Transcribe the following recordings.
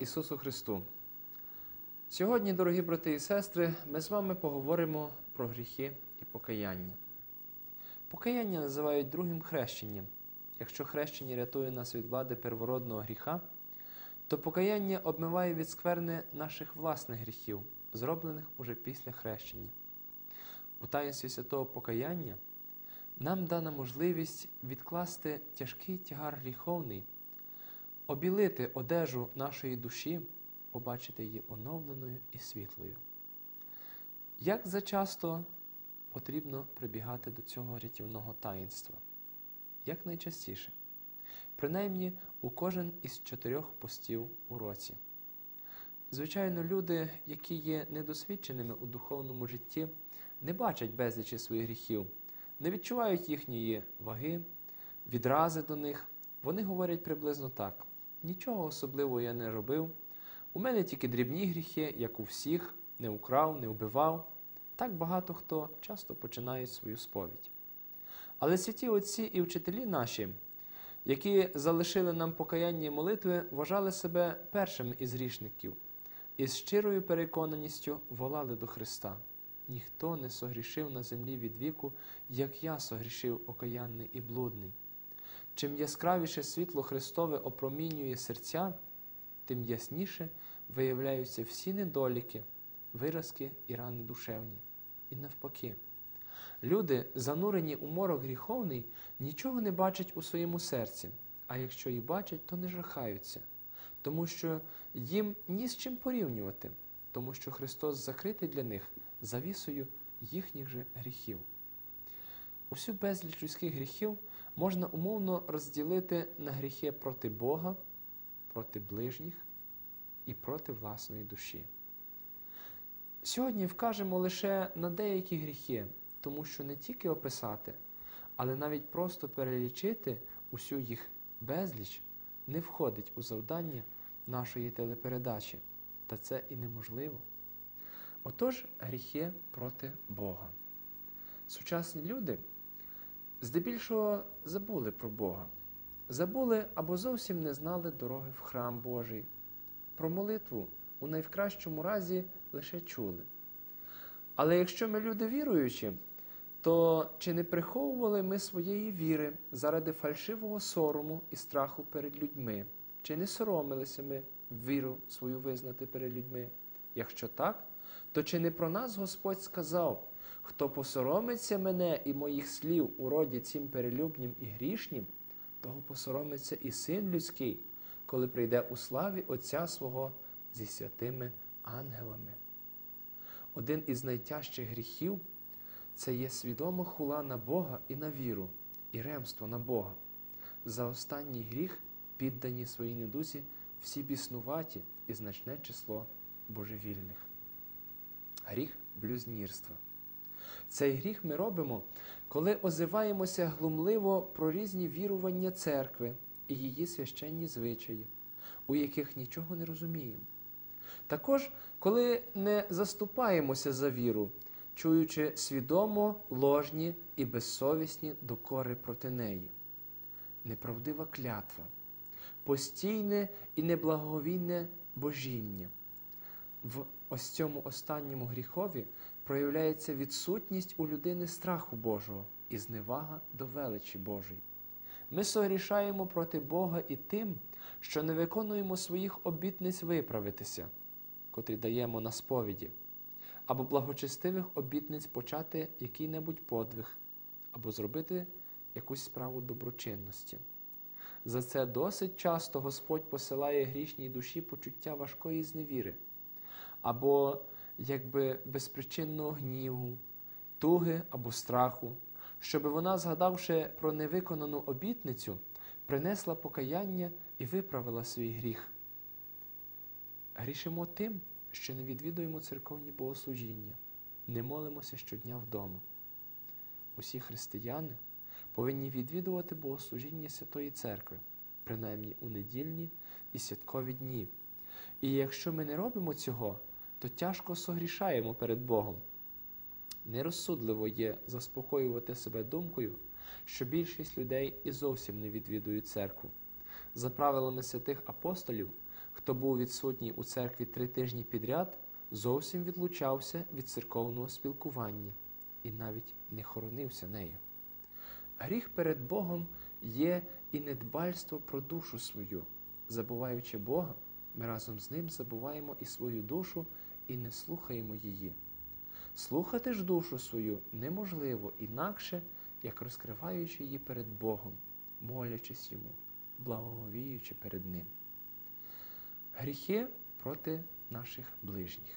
Ісусу Христу! Сьогодні, дорогі брати і сестри, ми з вами поговоримо про гріхи і покаяння. Покаяння називають другим хрещенням. Якщо хрещення рятує нас від влади первородного гріха, то покаяння обмиває від скверни наших власних гріхів, зроблених уже після хрещення. У таїнстві святого покаяння нам дана можливість відкласти тяжкий тягар гріховний, обілити одежу нашої душі, побачити її оновленою і світлою. Як зачасто потрібно прибігати до цього рятівного таїнства? Як найчастіше? Принаймні у кожен із чотирьох постів у році. Звичайно, люди, які є недосвідченими у духовному житті, не бачать безлічі своїх гріхів, не відчувають їхньої ваги, відрази до них. Вони говорять приблизно так: нічого особливого я не робив. У мене тільки дрібні гріхи, як у всіх, не украв, не вбивав. Так багато хто часто починають свою сповідь. Але святі отці і вчителі наші, які залишили нам покаяння і молитви, вважали себе першими із грішників і з щирою переконаністю волали до Христа. Ніхто не согрішив на землі від віку, як я согрішив окаянний і блудний. Чим яскравіше світло Христове опромінює серця, тим ясніше виявляються всі недоліки, виразки і рани душевні. І навпаки. Люди, занурені у морок гріховний, нічого не бачать у своєму серці, а якщо і бачать, то не жахаються, тому що їм ні з чим порівнювати, тому що Христос закритий для них завісою їхніх же гріхів. Усю безліч людських гріхів можна умовно розділити на гріхи проти Бога, проти ближніх і проти власної душі. Сьогодні вкажемо лише на деякі гріхи, тому що не тільки описати, але навіть просто перелічити усю їх безліч не входить у завдання нашої телепередачі, та це і неможливо. Отож, гріхи проти Бога. Сучасні люди здебільшого забули про Бога, забули або зовсім не знали дороги в храм Божий. Про молитву у найкращому разі лише чули. Але якщо ми люди віруючі, то чи не приховували ми своєї віри заради фальшивого сорому і страху перед людьми? Чи не соромилися ми віру свою визнати перед людьми? Якщо так, то чи не про нас Господь сказав, хто посоромиться мене і моїх слів у роді цим перелюбнім і грішнім, того посоромиться і син людський, коли прийде у славі Отця свого зі святими ангелами. Один із найтяжчих гріхів це є свідома хула на Бога і на віру, і ремство на Бога. За останній гріх піддані своїй недузі всі біснуваті і значне число божевільних. Гріх блюзнірства. Цей гріх ми робимо, коли озиваємося глумливо про різні вірування церкви і її священні звичаї, у яких нічого не розуміємо. Також, коли не заступаємося за віру, чуючи свідомо ложні і безсовісні докори проти неї, неправдива клятва, постійне і неблаговійне божіння. В ось цьому останньому гріхові проявляється відсутність у людини страху Божого і зневага до величі Божої. Ми согрішаємо проти Бога і тим, що не виконуємо своїх обітниць виправитися, котрі даємо на сповіді, або благочестивих обітниць почати який-небудь подвиг, або зробити якусь справу доброчинності. За це досить часто Господь посилає грішній душі почуття важкої зневіри, або якби безпричинного гніву, туги або страху, щоб вона, згадавши про невиконану обітницю, принесла покаяння і виправила свій гріх. Грішимо тим, що не відвідуємо церковні богослужіння, не молимося щодня вдома. Усі християни повинні відвідувати богослужіння Святої Церкви, принаймні у недільні і святкові дні. І якщо ми не робимо цього, то тяжко согрішаємо перед Богом. Нерозсудливо є заспокоювати себе думкою, що більшість людей і зовсім не відвідують церкву. За правилами святих апостолів, хто був відсутній у церкві три тижні підряд, зовсім відлучався від церковного спілкування і навіть не хоронився нею. Гріх перед Богом є і недбальство про душу свою. Забуваючи Бога, ми разом з Ним забуваємо і свою душу і не слухаємо її. Слухати ж душу свою неможливо інакше, як розкриваючи її перед Богом, молячись йому, благоговіючи перед Ним. Гріхи проти наших ближніх.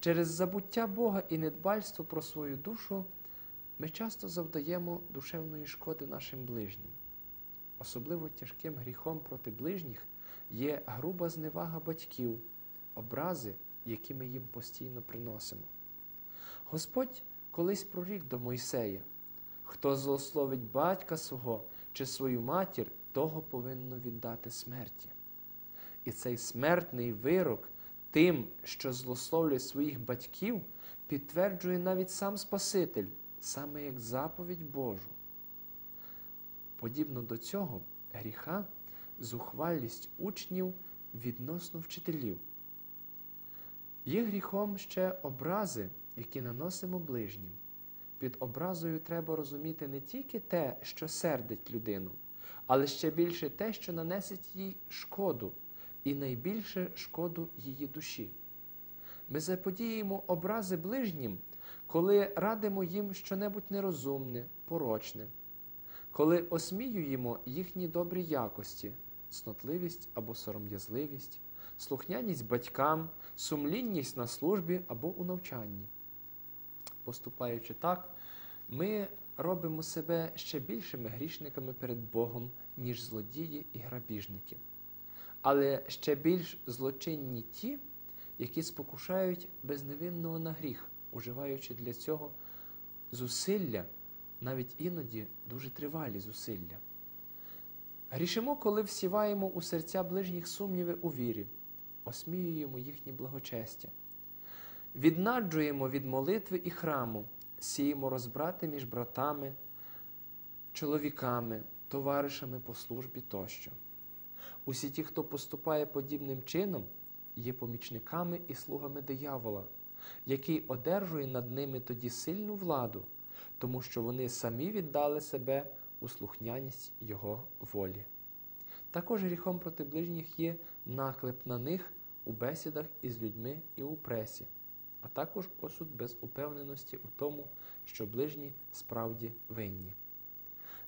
Через забуття Бога і недбальство про свою душу ми часто завдаємо душевної шкоди нашим ближнім. Особливо тяжким гріхом проти ближніх є груба зневага батьків, образи, які ми їм постійно приносимо. Господь колись прорік до Мойсея, хто злословить батька свого чи свою матір, того повинно віддати смерті. І цей смертний вирок тим, що злословлять своїх батьків, підтверджує навіть сам Спаситель, саме як заповідь Божу. Подібно до цього гріха зухвалість учнів відносно вчителів. Є гріхом ще образи, які наносимо ближнім. Під образою треба розуміти не тільки те, що сердить людину, але ще більше те, що нанесить їй шкоду, і найбільше шкоду її душі. Ми заподіємо образи ближнім, коли радимо їм щонебудь нерозумне, порочне, коли осміюємо їхні добрі якості, снотливість або сором'язливість, слухняність батькам, сумлінність на службі або у навчанні. Поступаючи так, ми робимо себе ще більшими грішниками перед Богом, ніж злодії і грабіжники. Але ще більш злочинні ті, які спокушають безневинного на гріх, уживаючи для цього зусилля, навіть іноді дуже тривалі зусилля. Грішимо, коли всіваємо у серця ближніх сумніви у вірі, осміюємо їхнє благочестя, віднаджуємо від молитви і храму, сіємо розбрати між братами, чоловіками, товаришами по службі тощо. Усі ті, хто поступає подібним чином, є помічниками і слугами диявола, який одержує над ними тоді сильну владу, тому що вони самі віддали себе у слухняність Його волі. Також гріхом проти ближніх є наклеп на них у бесідах із людьми і у пресі, а також осуд без упевненості у тому, що ближні справді винні.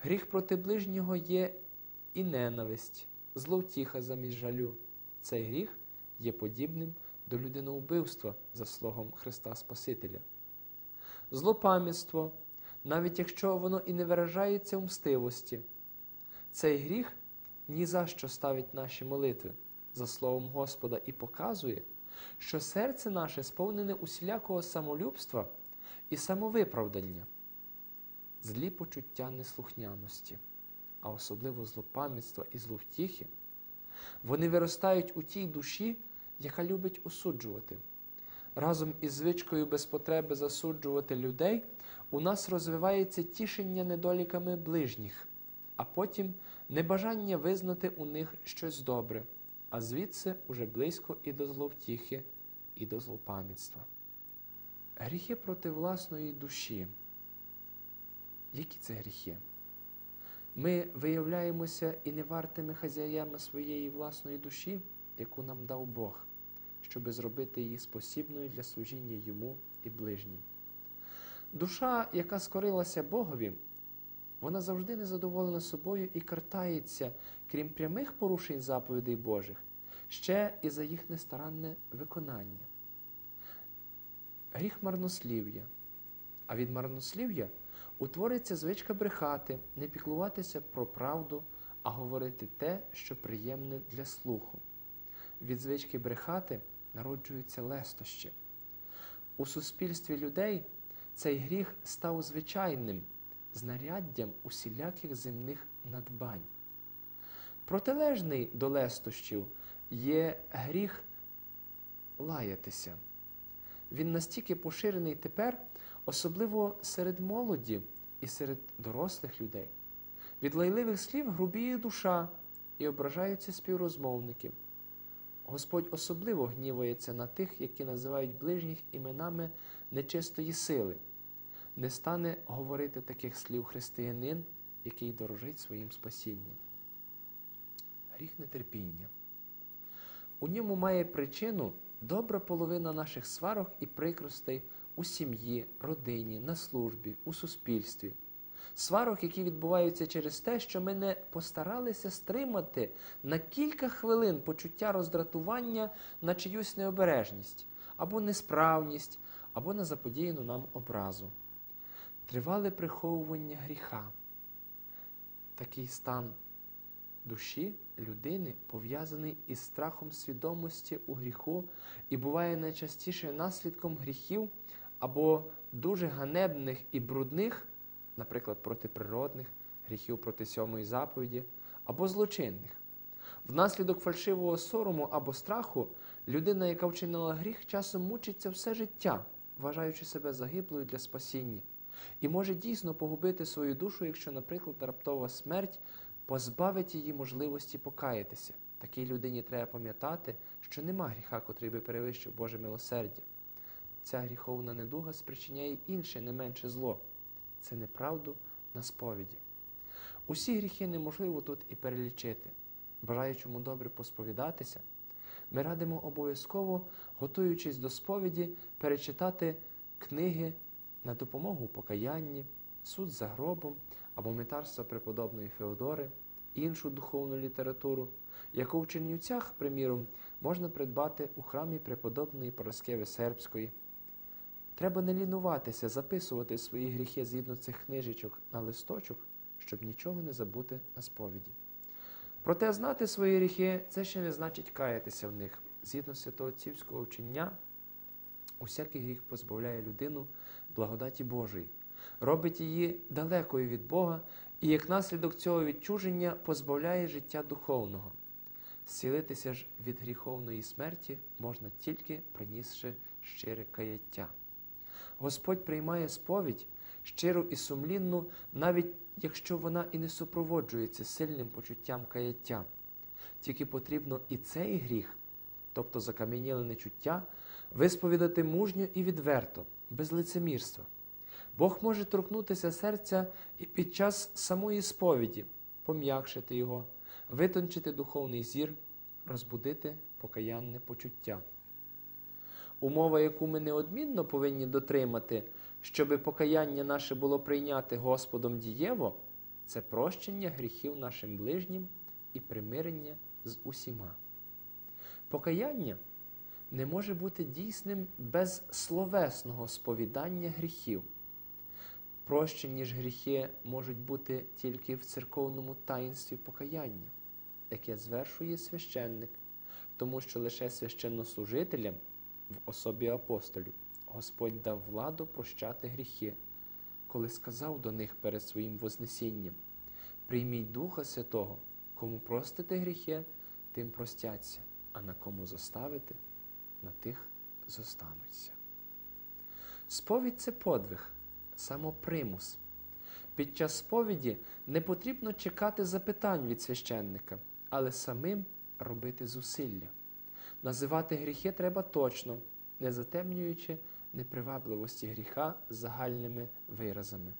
Гріх проти ближнього є і ненависть, зловтіха замість жалю. Цей гріх є подібним до людиноубивства за слогом Христа Спасителя. Злопам'ятство, навіть якщо воно і не виражається у мстивості, цей гріх ні за що ставить наші молитви за словом Господа і показує, що серце наше сповнене усілякого самолюбства і самовиправдання, злі почуття неслухняності, а особливо злопам'ятства і зловтіхи, вони виростають у тій душі, яка любить осуджувати. Разом із звичкою без потреби засуджувати людей у нас розвивається тішення недоліками ближніх, а потім небажання визнати у них щось добре, а звідси уже близько і до зловтіхи, і до злопам'ятства. Гріхи проти власної душі. Які це гріхи? Ми виявляємося і не вартими хазяями своєї власної душі, яку нам дав Бог, щоби зробити її спосібною для служіння йому і ближнім. Душа, яка скорилася Богові, вона завжди незадоволена собою і картається, крім прямих порушень заповідей Божих, ще і за їх нестаранне виконання. Гріх марнослів'я. А від марнослів'я утвориться звичка брехати, не піклуватися про правду, а говорити те, що приємне для слуху. Від звички брехати народжуються лестощі. У суспільстві людей цей гріх став звичайним знаряддям усіляких земних надбань. Протилежний до лестощів є гріх лаятися. Він настільки поширений тепер, особливо серед молоді і серед дорослих людей. Від лайливих слів грубіє душа і ображаються співрозмовники. Господь особливо гнівується на тих, які називають ближніх іменами нечистої сили. Не стане говорити таких слів християнин, який дорожить своїм спасінням. Гріх нетерпіння. У ньому має причину добра половина наших сварок і прикростей у сім'ї, родині, на службі, у суспільстві. Сварок, які відбуваються через те, що ми не постаралися стримати на кілька хвилин почуття роздратування на чиюсь необережність, або несправність, або на заподіяну нам образу. Тривале приховування гріха. Такий стан душі людини пов'язаний із страхом свідомості у гріху і буває найчастіше наслідком гріхів або дуже ганебних і брудних, наприклад, протиприродних, гріхів проти сьомої заповіді, або злочинних. Внаслідок фальшивого сорому або страху людина, яка вчинила гріх, часом мучиться все життя, вважаючи себе загиблою для спасіння, і може дійсно погубити свою душу, якщо, наприклад, раптова смерть позбавить її можливості покаятися. Такій людині треба пам'ятати, що нема гріха, котрий би перевищив Боже милосердя. Ця гріховна недуга спричиняє інше не менше зло це неправду на сповіді. Усі гріхи неможливо тут і перелічити. Бажаючому добре посповідатися, ми радимо обов'язково, готуючись до сповіді, перечитати книги на допомогу покаянні, суд за гробом або метарства преподобної Феодори, іншу духовну літературу, яку в Чернівцях, приміром, можна придбати у храмі преподобної Пороскеви Сербської. Треба не лінуватися, записувати свої гріхи згідно цих книжечок на листочок, щоб нічого не забути на сповіді. Проте знати свої гріхи це ще не значить каятися в них. Згідно святоотцівського вчення, усякий гріх позбавляє людину благодаті Божої, робить її далекою від Бога і як наслідок цього відчуження позбавляє життя духовного. Зцілитися ж від гріховної смерті можна тільки принісши щире каяття. Господь приймає сповідь щиру і сумлінну, навіть якщо вона і не супроводжується сильним почуттям каяття. Тільки потрібно і цей гріх, тобто закам'яніле нечуття, висповідати мужньо і відверто, без лицемірства. Бог може торкнутися серця і під час самої сповіді, пом'якшити його, витончити духовний зір, розбудити покаянне почуття. Умова, яку ми неодмінно повинні дотримати, щоби покаяння наше було прийняте Господом дієво, це прощення гріхів нашим ближнім і примирення з усіма. Покаяння не може бути дійсним без словесного сповідання гріхів. Прощені ж гріхи можуть бути тільки в церковному таїнстві покаяння, яке звершує священник, тому що лише священнослужителям в особі апостолів Господь дав владу прощати гріхи, коли сказав до них перед своїм Вознесінням: Прийміть Духа Святого, кому простите гріхи, тим простяться, а на кому заставите, на тих зостануться. Сповідь це подвиг, самопримус. Під час сповіді не потрібно чекати запитань від священника, але самим робити зусилля. Називати гріхи треба точно, не затемнюючи непривабливості гріха загальними виразами.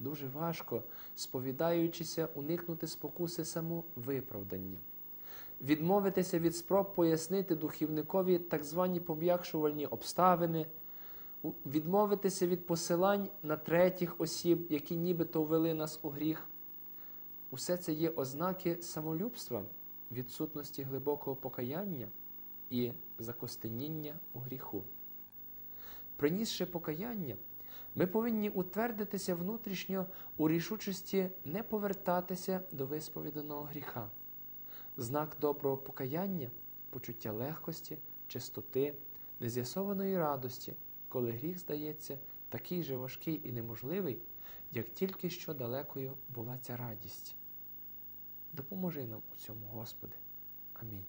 Дуже важко, сповідаючися, уникнути спокуси самовиправдання, відмовитися від спроб пояснити духівникові так звані пом'якшувальні обставини, відмовитися від посилань на третіх осіб, які нібито ввели нас у гріх. Усе це є ознаки самолюбства, відсутності глибокого покаяння і закостеніння у гріху. Принісши покаяння, ми повинні утвердитися внутрішньо у рішучості не повертатися до висповіданого гріха. Знак доброго покаяння почуття легкості, чистоти, нез'ясованої радості, коли гріх здається такий же важкий і неможливий, як тільки що далекою була ця радість. Допоможи нам у цьому, Господи. Амінь.